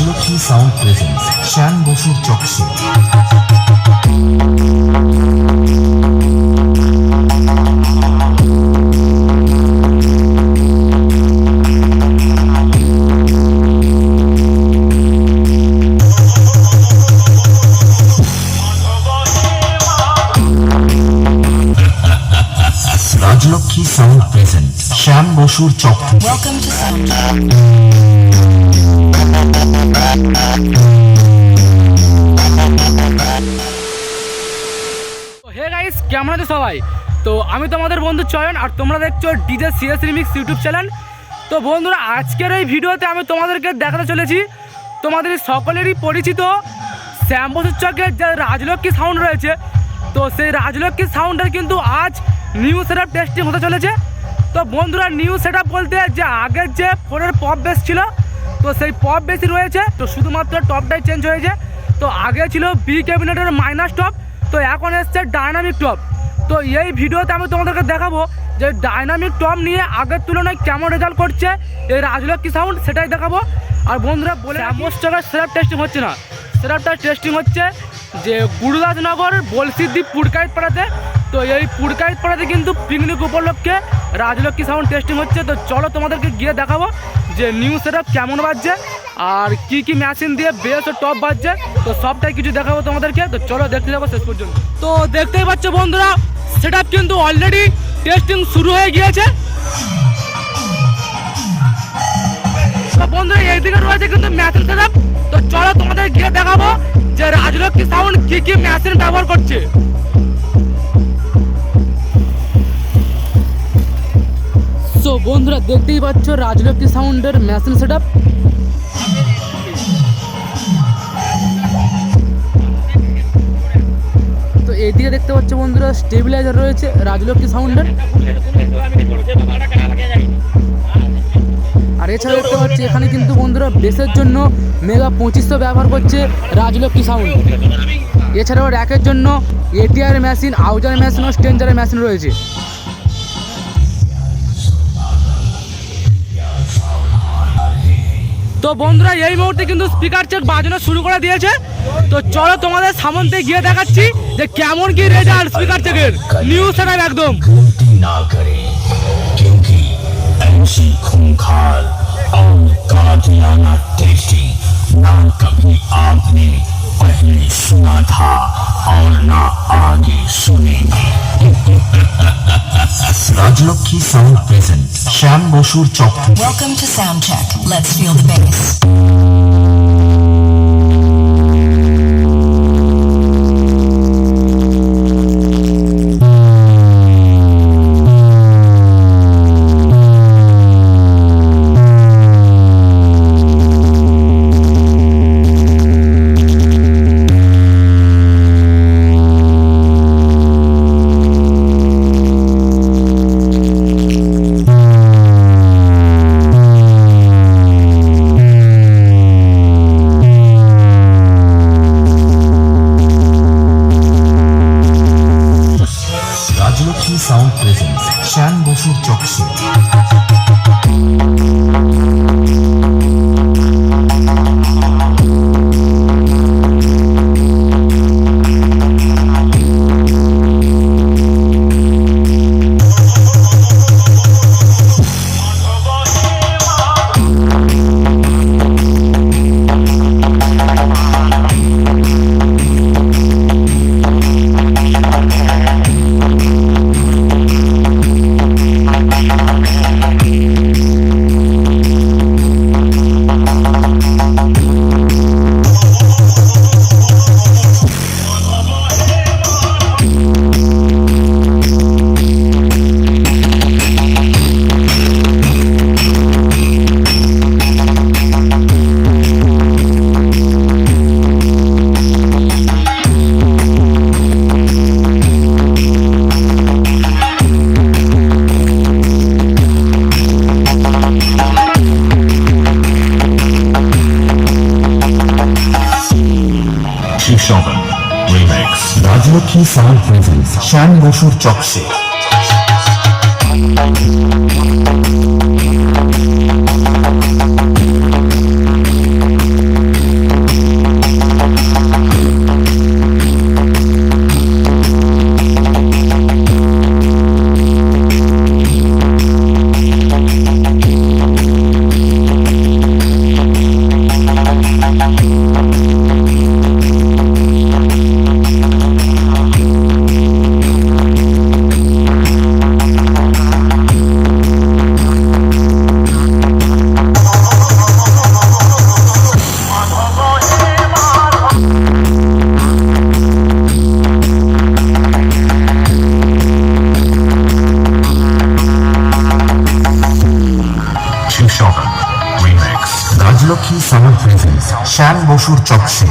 Rajlakshmi sound presence Shyam বসুর চকসে Rajlakshmi sound presence Shyam বসুর চক Welcome to Soundtrack. Hey guys কেমন আছো সবাই? তো আমি তোমাদের বন্ধু চয়ন, আর তোমরা দেখছ DJ CS remix YouTube channel. তো বন্ধুরা, আজকের এই ভিডিওতে আমি তোমাদেরকে দেখাতে চলেছি তোমাদের সকলেরই পরিচিত শ্যামবসুর চকের যে রাজলক্ষ্মী সাউন্ড রয়েছে। তো সেই রাজলক্ষ্মী সাউন্ডের কিন্তু আজ নিউ সেট টেস্টিং হতে চলেছে। তো বন্ধুরা নিউ সেট বলতে যে আগের যে ফোনের পপ বেস ছিল তো সেই পপ বেশি রয়েছে, তো শুধুমাত্র টপটাই চেঞ্জ হয়েছে। তো আগে ছিল বি ক্যাবিনেটের মাইনাস টপ তো এখন এসছে ডায়নামিক টপ তো এই ভিডিওতে আমি তোমাদেরকে দেখাবো যে ডায়নামিক টপ নিয়ে আগের তুলনায় কেমন রেজাল্ট করছে এই রাজলক্ষ্মী সাউন্ড সেটাই দেখাবো। আর বন্ধুরা, বলে টাকার সেরাপ টেস্টিং হচ্ছে না। সেরাপটা টেস্টিং হচ্ছে যে গুরুদাসনগর, বলসিদ্দি পুরকাইত পাড়াতে তো এই পুরকাইত পাড়াতে কিন্তু পিকনিক উপলক্ষে রাজলক্ষ্মী সাউন্ড টেস্টিং হচ্ছে, তো চলো তোমাদেরকে গিয়ে দেখাবো যে নিউ সেটআপ কেমন বাজছে আর কি কি মেশিন দিয়ে বেস ও টপ বাজছে, তো সবটাই কিছু দেখাবো তোমাদেরকে, তো চলো দেখতে যাব শেষ পর্যন্ত। তো দেখতেই পাচ্ছ বন্ধুরা সেটআপ কিন্তু অলরেডি টেস্টিং শুরু হয়ে গিয়েছে। বন্ধুরা, এইদিকে রয়েছে কিন্তু মেশিন সেটআপ তো চলো তোমাদের গিয়ে দেখাবো যে রাজলক্ষ্মী সাউন্ড কি কি মেশিন ব্যবহার করছে। বন্ধুরা দেখতেই পাচ্ছ রাজলক্ষ্মী সাউন্ডের মেশিন সেটআপ তো এইদিকে দেখতে পাচ্ছ বন্ধুরা স্টেবিলাইজার রয়েছে রাজলক্ষ্মী সাউন্ডের। আর এছাড়া দেখতে পাচ্ছি এখানে কিন্তু বন্ধুরা বেসের জন্য মেগা পঁচিশশো ব্যবহার করছে রাজলক্ষ্মী সাউন্ড। এছাড়াও র্যাকের জন্য এটিআর মেশিন আউজার মেশিন ও স্টেঞ্জারের মেশিন রয়েছে। তো বন্ধুরা এই মুহূর্তে কিন্তু স্পিকার চেক বাজানো শুরু করে দিয়েছে তো চলো তোমাদের সামন্তে গিয়ে দেখাচ্ছি যে কেমন কি রেজাল্ট স্পিকার চেকের নিউ সেটআপ একদম गलती ना करे क्योंकि एमसी खूंखार और कादियाना टेस्टी ना कभी आपने पहले सुना था और Lucky Sound present Sham Mosur Chowdhury. Welcome to Soundcheck. Let's feel the bass. Rajlakshmi sound presence Shyam বসুর চকসে শিশোভন remix Rajlakshmi sound presence Shyam বসুর চকসে রাজলক্ষ্মী সাউন্ড প্রেজেন্স শ্যাম বসুর চকসে